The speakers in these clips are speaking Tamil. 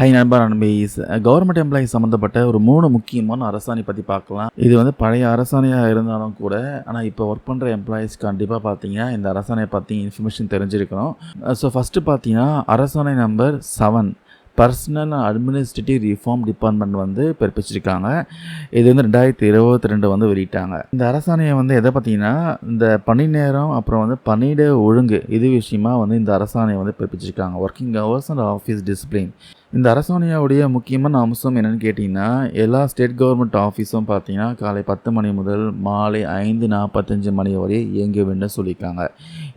ஹை நண்பா நண்பீஸ் கவர்மெண்ட் எம்ப்ளாயி சம்மந்தப்பட்ட ஒரு மூணு முக்கியமான அரசாணை பற்றி பார்க்கலாம் இது வந்து பழைய அரசாணையாக இருந்தாலும் கூட ஆனால் இப்போ ஒர்க் பண்ணுற எம்ப்ளாயீஸ் கண்டிப்பாக பார்த்தீங்கன்னா இந்த அரசாணையை பற்றி இன்ஃபர்மேஷன் தெரிஞ்சிருக்கணும். ஸோ ஃபஸ்ட்டு பார்த்தீங்கன்னா அரசாணை number seven personal administrative reform department வந்து பிறப்பிச்சிருக்காங்க. இது வந்து ரெண்டாயிரத்தி இருபத்தி ரெண்டு வந்து வெளியிட்டாங்க. இந்த அரசாணையை வந்து எதை பார்த்தீங்கன்னா இந்த பணி நேரம் அப்புறம் வந்து பணியிட ஒழுங்கு இது விஷயமா வந்து இந்த அரசாணையை வந்து பிறப்பிச்சிருக்காங்க. Working hours and office discipline இந்த அரசாணையாவுடைய முக்கியமான அம்சம் என்னென்னு கேட்டிங்கன்னா எல்லா ஸ்டேட் கவர்மெண்ட் ஆஃபீஸும் பார்த்தீங்கன்னா காலை பத்து மணி முதல் மாலை ஐந்து நாற்பத்தஞ்சு மணி வரை இயங்க வேண்டும் சொல்லியிருக்காங்க.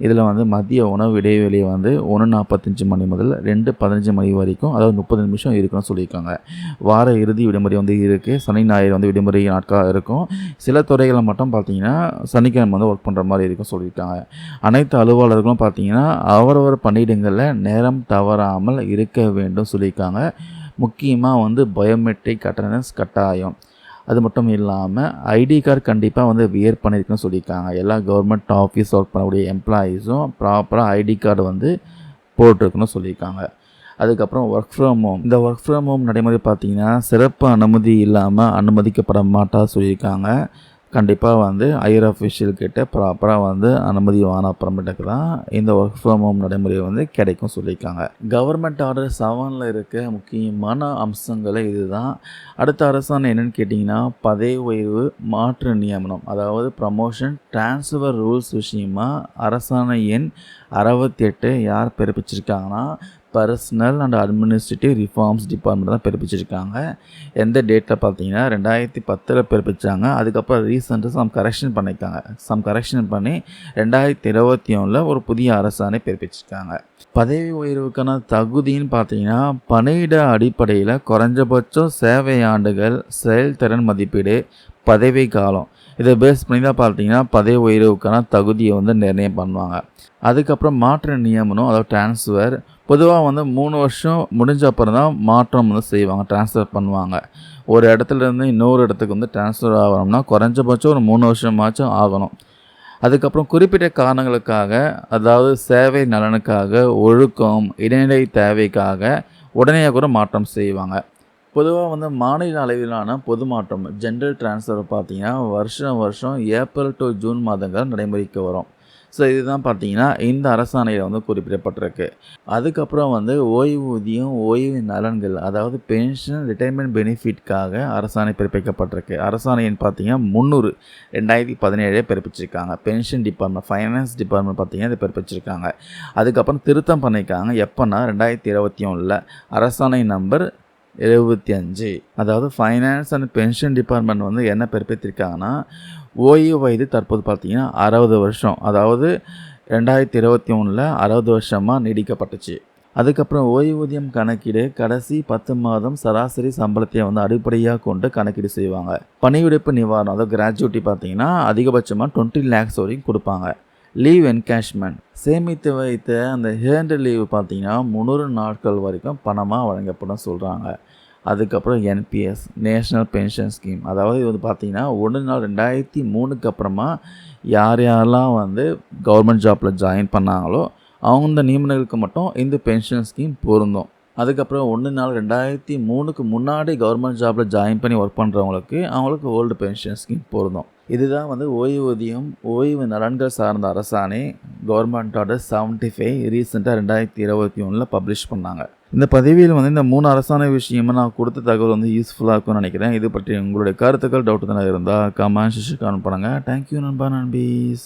இதில் வந்து மதிய உணவு இடைவெளியை வந்து ஒன்று நாற்பத்தஞ்சு மணி முதல் ரெண்டு பதினஞ்சு மணி வரைக்கும் அதாவது முப்பது நிமிஷம் இருக்குன்னு சொல்லியிருக்காங்க. வார இறுதி விடுமுறை வந்து இருக்குது சனி ஞாயிறு வந்து விடுமுறை நாட்களாக இருக்கும். சில துறைகளை மட்டும் பார்த்தீங்கன்னா சனிக்கிழமை வந்து ஒர்க் பண்ணுற மாதிரி இருக்கும் சொல்லியிருக்காங்க. அனைத்து அலுவலர்களும் பார்த்தீங்கன்னா அவரவர் பணியிடங்களில் நேரம் தவறாமல் இருக்க வேண்டும் சொல்லியிருக்காங்க. முக்கியமாக வந்து பயோமெட்ரிக் அட்டண்டன்ஸ் கட்டாயம். அது மட்டும் இல்லாமல் ஐடி கார்டு கண்டிப்பாக வந்து வியர் பண்ணியிருக்குன்னு சொல்லியிருக்காங்க. எல்லா கவர்மெண்ட் ஆஃபீஸ் ஒர்க் பண்ணக்கூடிய எம்ப்ளாயீஸும் ப்ராப்பராக ஐடி கார்டு வந்து போட்டிருக்குன்னு சொல்லியிருக்காங்க. அதுக்கப்புறம் ஒர்க் ஃப்ரம் ஹோம் இந்த ஒர்க் ஃப்ரம் ஹோம் நடைமுறை பார்த்திங்கன்னா சிறப்பு அனுமதி இல்லாமல் அனுமதிக்கப்பட மாட்டா சொல்லியிருக்காங்க. கண்டிப்பாக வந்து ஐயர் அஃபிஷியல் கிட்ட ப்ராப்பராக வந்து அனுமதி வாங்கின அப்புறமேட்டுக்கு தான் இந்த ஒர்க் ஃப்ரம் ஹோம் நடைமுறை வந்து கிடைக்கும் சொல்லியிருக்காங்க. கவர்மெண்ட் ஆர்டர் செவனில் இருக்க முக்கியமான அம்சங்களே இதுதான். அடுத்த அரசாணை என்னென்னு கேட்டிங்கன்னா பதவி உயர்வு மாற்று நியமனம் அதாவது ப்ரமோஷன் டிரான்ஸ்ஃபர் ரூல்ஸ் விஷயமா அரசாணை எண் அறுபத்தி எட்டு யார் பிறப்பிச்சிருக்காங்கன்னா personal and administrative reforms department தான் பிறப்பிச்சிருக்காங்க. எந்த டேட்டில் பார்த்தீங்கன்னா ரெண்டாயிரத்தி பத்தில் பிறப்பிச்சாங்க. அதுக்கப்புறம் ரீசெண்டாக சம் கரெக்ஷன் பண்ணியிருக்காங்க. சம் கரெக்ஷன் பண்ணி ரெண்டாயிரத்தி இருபத்தி ஒன்றில் ஒரு புதிய அரசாணை பிறப்பிச்சிருக்காங்க. பதவி உயர்வுக்கான தகுதின்னு பார்த்தீங்கன்னா பணியிட அடிப்படையில் குறைஞ்சபட்சம் சேவை ஆண்டுகள் செயல்திறன் மதிப்பீடு பதவி காலம். இதை பேஸ் பண்ணி தான் பார்த்தீங்கன்னா பதவி உயர்வுக்கான தகுதியை வந்து நிர்ணயம் பண்ணுவாங்க. அதுக்கப்புறம் மாற்று நியமனம் அதாவது டிரான்ஸ்ஃபர் பொதுவாக வந்து மூணு வருஷம் முடிஞ்ச அப்புறம் தான் மாற்றம் வந்து செய்வாங்க ட்ரான்ஸ்ஃபர் பண்ணுவாங்க. ஒரு இடத்துலேருந்து இன்னொரு இடத்துக்கு வந்து ட்ரான்ஸ்ஃபர் ஆகணும்னா குறைஞ்சபட்சம் ஒரு மூணு வருஷமாச்சும் ஆகணும். அதுக்கப்புறம் குறிப்பிட்ட காரணங்களுக்காக அதாவது சேவை நலனுக்காக ஒழுக்கம் இடைநிலை தேவைக்காக உடனே கூட மாற்றம் செய்வாங்க. பொதுவாக வந்து மாநில அளவிலான பொது மாற்றம் ஜென்ரல் டிரான்ஸ்ஃபர் பார்த்திங்கன்னா வருஷம் வருஷம் ஏப்ரல் டு ஜூன் மாதங்கள் நடைமுறைக்கு வரும். ஸோ இதுதான் பார்த்தீங்கன்னா இந்த அரசாணையில் வந்து குறிப்பிடப்பட்டிருக்கு. அதுக்கப்புறம் வந்து ஓய்வூதியம் ஓய்வு நலன்கள் அதாவது பென்ஷன் ரிட்டைர்மெண்ட் பெனிஃபிட்காக அரசாணை பிறப்பிக்கப்பட்டிருக்கு. அரசாணைன்னு பார்த்தீங்கன்னா முந்நூறு ரெண்டாயிரத்தி பதினேழே பிறப்பிச்சிருக்காங்க. பென்ஷன் டிபார்ட்மெண்ட் ஃபைனான்ஸ் டிபார்ட்மெண்ட் பார்த்தீங்கன்னா இதை பிறப்பிச்சிருக்காங்க. அதுக்கப்புறம் திருத்தம் பண்ணியிருக்காங்க. எப்போன்னா ரெண்டாயிரத்தி இருபத்தி ஒன்றில் அரசாணை நம்பர் எழுபத்தி அஞ்சு. அதாவது ஃபைனான்ஸ் அண்ட் பென்ஷன் டிபார்ட்மெண்ட் வந்து என்ன பிறப்பித்திருக்காங்கன்னா ஓய்வு வயது தற்போது பார்த்திங்கன்னா அறுபது வருஷம். அதாவது ரெண்டாயிரத்தி இருபத்தி ஒன்றில் அறுபது வருஷமாக நீடிக்கப்பட்டுச்சு. அதுக்கப்புறம் ஓய்வூதியம் கணக்கீடு கடைசி பத்து மாதம் சராசரி சம்பளத்தை வந்து அடிப்படையாக கொண்டு கணக்கீடு செய்வாங்க. பணிவிடுப்பு நிவாரணம் அதாவது கிராஜுவிட்டி பார்த்தீங்கன்னா அதிகபட்சமாக டுவெண்ட்டி லேக்ஸ் வரைக்கும் கொடுப்பாங்க. லீவ் என்கேஷ்மெண்ட் சேமித்து வைத்த அந்த ஹேண்ட் லீவ் பார்த்தீங்கன்னா முந்நூறு நாட்கள் வரைக்கும் பணமாக வழங்கப்படும் சொல்கிறாங்க அதுக்கப்புறம் என்பிஎஸ் நேஷ்னல் பென்ஷன் ஸ்கீம் அதாவது இது வந்து பார்த்திங்கன்னா ஒன்று நாள் ரெண்டாயிரத்தி மூணுக்கு அப்புறமா யார் யாரெல்லாம் வந்து கவர்மெண்ட் ஜாப்பில் ஜாயின் பண்ணாங்களோ அவங்க இந்த நியமனங்களுக்கு மட்டும் இந்த பென்ஷன் ஸ்கீம் பொருந்தும். அதுக்கப்புறம் ஒன்று நாள் ரெண்டாயிரத்தி மூணுக்கு முன்னாடி கவர்மெண்ட் ஜாப்பில் ஜாயின் பண்ணி ஒர்க் பண்ணுறவங்களுக்கு அவங்களுக்கு ஓல்டு பென்ஷன் ஸ்கீம் பொருந்தும். இதுதான் வந்து ஓய்வூதியம் ஓய்வு நலன்கள் சார்ந்த அரசாணை கவர்மெண்ட்டோட செவன்ட்டி ஃபைவ் ரீசெண்டாக ரெண்டாயிரத்தி இருபத்தி ஒன்றில் பப்ளிஷ் பண்ணாங்க. இந்த பதவியில் வந்து இந்த மூணு அரசாணை விஷயமும் நான் கொடுத்த தகவல் வந்து யூஸ்ஃபுல்லாக இருக்கும்னு நினைக்கிறேன். இது பற்றி உங்களுடைய கருத்துக்கள் டவுட் தானே இருந்தால் கமெண்ட் செக்ஷன் கமெண்ட் பண்ணுங்கள் தேங்க்யூ நண்பா நண்பீஸ்.